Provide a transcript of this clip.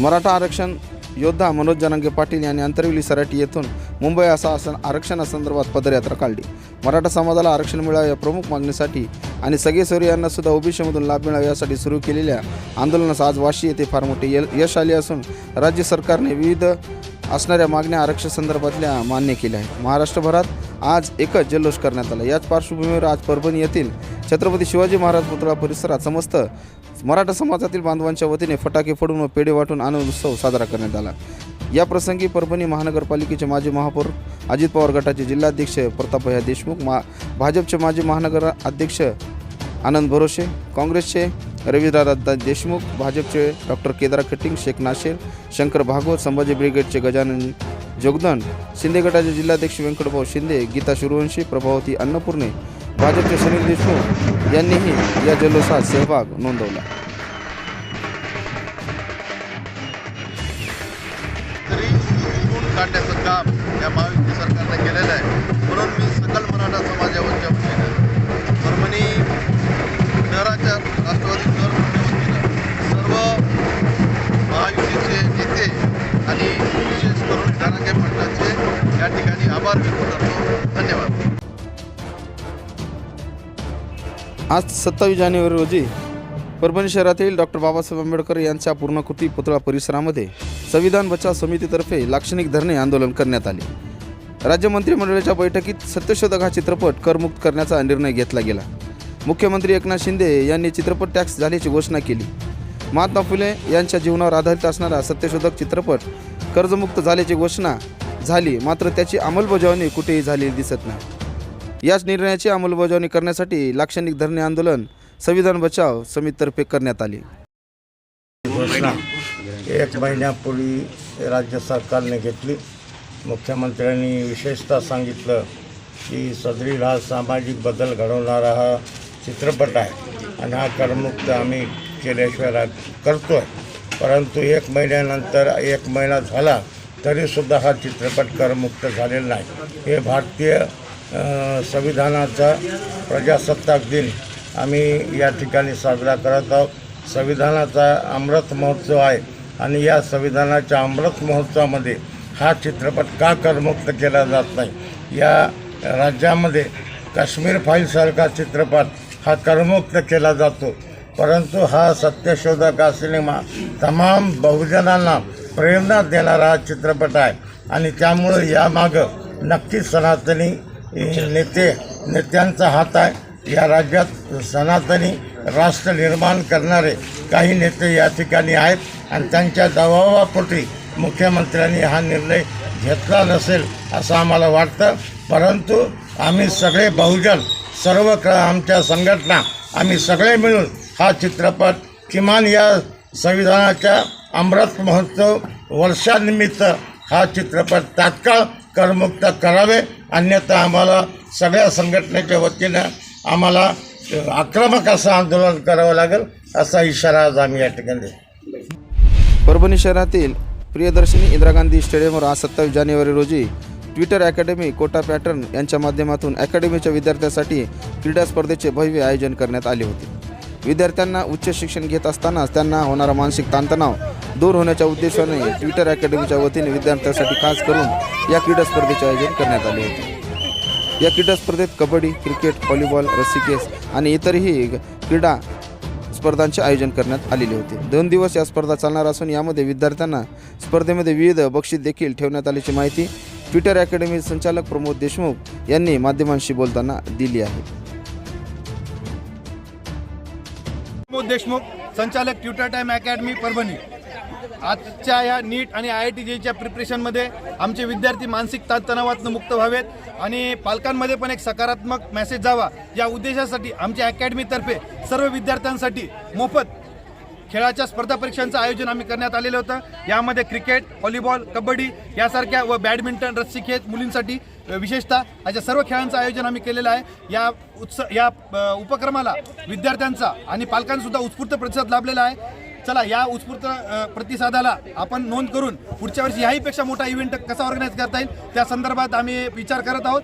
मराठा आरक्षण योद्धा मनोज जनांगे पाटील यांनी अंतर्विली सराटी येथून मुंबई असा आसन आरक्षणासंदर्भात पदयात्रा काढली. मराठा समाजाला आरक्षण मिळावे या प्रमुख मागणीसाठी आणि सगळे सोयरे यांना सुद्धा ओबीसीमधून लाभ मिळावा यासाठी सुरू केलेल्या आंदोलनास आज वाशी येथे फार मोठे य- यश आले असून राज्य सरकारने विविध असणाऱ्या मागण्या आरक्षण संदर्भातल्या मान्य केल्या आहेत. महाराष्ट्रभरात आज एकच जल्लोष करण्यात आला. याच पार्श्वभूमीवर आज परभणी येथील छत्रपती शिवाजी महाराज पुतळा परिसरात समस्त मराठा समाजातील बांधवांच्या वतीने फटाके फोडून व पेढे वाटून आनंद उत्सव साजरा करण्यात आला. या प्रसंगी परभणी महानगरपालिकेचे माजी महापौर अजित पवार गटाचे जिल्हाध्यक्ष प्रतापभया देशमुख मा भाजपचे माजी महानगर अध्यक्ष आनंद भरोसे काँग्रेसचे रवींद्रदा देशमुख भाजपचे डॉक्टर केदार कटिंग शेख नाशेर शंकर भागवत संभाजी ब्रिगेडचे गजानन जोगदन शिंदे गटाचे जिल्हाध्यक्ष व्यंकटभाऊ शिंदे गीता सूर्यवंशी प्रभावती अन्नपूर्णे भाजपचे सुनील देशमुख यांनीही या जल्लोषात सहभाग नोंदवला. तरी काढण्याचं काम या महायुती सरकारनं केलेलं आहे. आज सत्तावीस जानेवारी रोजी परभणी शहरातील डॉक्टर बाबासाहेब आंबेडकर यांच्या पूर्णकृती पुतळा परिसरामध्ये संविधान बचाव समितीतर्फे लाक्षणिक धरणे आंदोलन करण्यात आले. राज्य मंत्रिमंडळाच्या बैठकीत सत्यशोधक हा चित्रपट करमुक्त करण्याचा निर्णय घेतला गेला. मुख्यमंत्री एकनाथ शिंदे यांनी चित्रपट टॅक्स झाल्याची घोषणा केली. महात्मा फुले यांच्या जीवनावर आधारित असणारा सत्यशोधक चित्रपट कर्जमुक्त झाल्याची घोषणा झाली मात्र त्याची अंमलबजावणी कुठेही झालेली दिसत नाही. याच निर्णयाची अंमलबजावणी करण्यासाठी लाक्षणिक धरणे आंदोलन संविधान बचाव समितीतर्फे करण्यात आले. घोषणा. एक महिन्यापूर्वी राज्य सरकारने घेतली. मुख्यमंत्र्यांनी विशेषतः सांगितलं की सदरील हा सामाजिक बदल घडवणारा हा चित्रपट आहे आणि हा करमुक्त आम्ही केल्याशिवाय करतो आहे परंतु एक महिन्यानंतर एक महिना झाला तरीसुद्धा हा चित्रपट करमुक्त झालेला नाही. हे भारतीय संविधानाचा प्रजासत्ताक दिन आम्ही या ठिकाणी साजरा करत आहोत. संविधानाचा अमृत महोत्सव आहे आणि या संविधानाच्या अमृत महोत्सवामध्ये हा चित्रपट का करमुक्त केला जात नाही? या राज्यामध्ये काश्मीर फाईलसारखा चित्रपट हा करमुक्त केला जातो. परंतु हा सत्यशोधक हा सिनेमा तमाम बहुजनांना प्रेरणा देणारा हा चित्रपट आहे आणि त्यामुळं यामागं नक्कीच सनातनी नेते नेत्यांचा हात आहे. या राज्यात सनातनी राष्ट्र निर्माण करणारे काही नेते या ठिकाणी आहेत आणि त्यांच्या दबावापोटी मुख्यमंत्र्यांनी हा निर्णय घेतला नसेल असं आम्हाला वाटतं. परंतु आम्ही सगळे बहुजन सर्व क आमच्या संघटना आम्ही सगळे मिळून हा चित्रपट किमान या संविधानाच्या अमृत महोत्सव वर्षानिमित्त हा चित्रपट तात्काळ करमुक्त करावे. अन्यथा आम्हाला सगळ्या संघटनेच्या वतीनं आम्हाला आक्रमक असं आंदोलन करावं लागेल असा इशारा आज आम्ही या ठिकाणी परभणी शहरातील प्रियदर्शनी इंदिरा गांधी स्टेडियमवर आज सत्तावीस जानेवारी रोजी ट्विटर अकॅडमी कोटा पॅटर्न यांच्या माध्यमातून अकॅडमीच्या विद्यार्थ्यांसाठी क्रीडा स्पर्धेचे भव्य आयोजन करण्यात आले होते. विद्यार्थ्यांना उच्च शिक्षण घेत असतानाच त्यांना होणारा मानसिक ताणतणाव दूर होण्याच्या उद्देशाने ट्विटर अकॅडमीच्या वतीने विद्यार्थ्यांसाठी खास करून या क्रीडा स्पर्धेचे आयोजन करण्यात आले होते. या क्रीडा स्पर्धेत कबड्डी क्रिकेट व्हॉलीबॉल रस्सीकेस आणि इतरही क्रीडा स्पर्धांचे आयोजन करण्यात आलेले होते. दोन दिवस या स्पर्धा चालणार असून यामध्ये विद्यार्थ्यांना स्पर्धेमध्ये विविध बक्षीस देखील ठेवण्यात आल्याची माहिती ट्विटर अकॅडमी संचालक प्रमोद देशमुख यांनी माध्यमांशी बोलताना दिली आहे. प्रमोद देशमुख संचालक ट्विटर टाइम अकॅडमी परभणी. आजच्या या नीट आणि आय आय टी जेच्या प्रिपरेशनमध्ये आमचे विद्यार्थी मानसिक ताणतणावातून मुक्त व्हावेत आणि पालकांमध्ये पण एक सकारात्मक मेसेज जावा. या उद्देशासाठी आमच्या अकॅडमीतर्फे सर्व विद्यार्थ्यांसाठी मोफत खेळाच्या स्पर्धा परीक्षांचं आयोजन आम्ही करण्यात आलेलं होतं. यामध्ये क्रिकेट व्हॉलीबॉल कबड्डी यासारख्या व बॅडमिंटन रस्सी खेळ मुलींसाठी विशेषतः अशा सर्व खेळांचं आयोजन आम्ही केलेलं आहे. या उत्सव या उपक्रमाला विद्यार्थ्यांचा आणि पालकांसुद्धा उत्स्फूर्त प्रतिसाद लाभलेला आहे. चला या उत्स्फूर्त प्रतिसादाला आपण नोंद करून पुढच्या वर्षी याहीपेक्षा मोठा इव्हेंट कसा ऑर्गनाईज करता येईल त्या संदर्भात आम्ही विचार करत आहोत.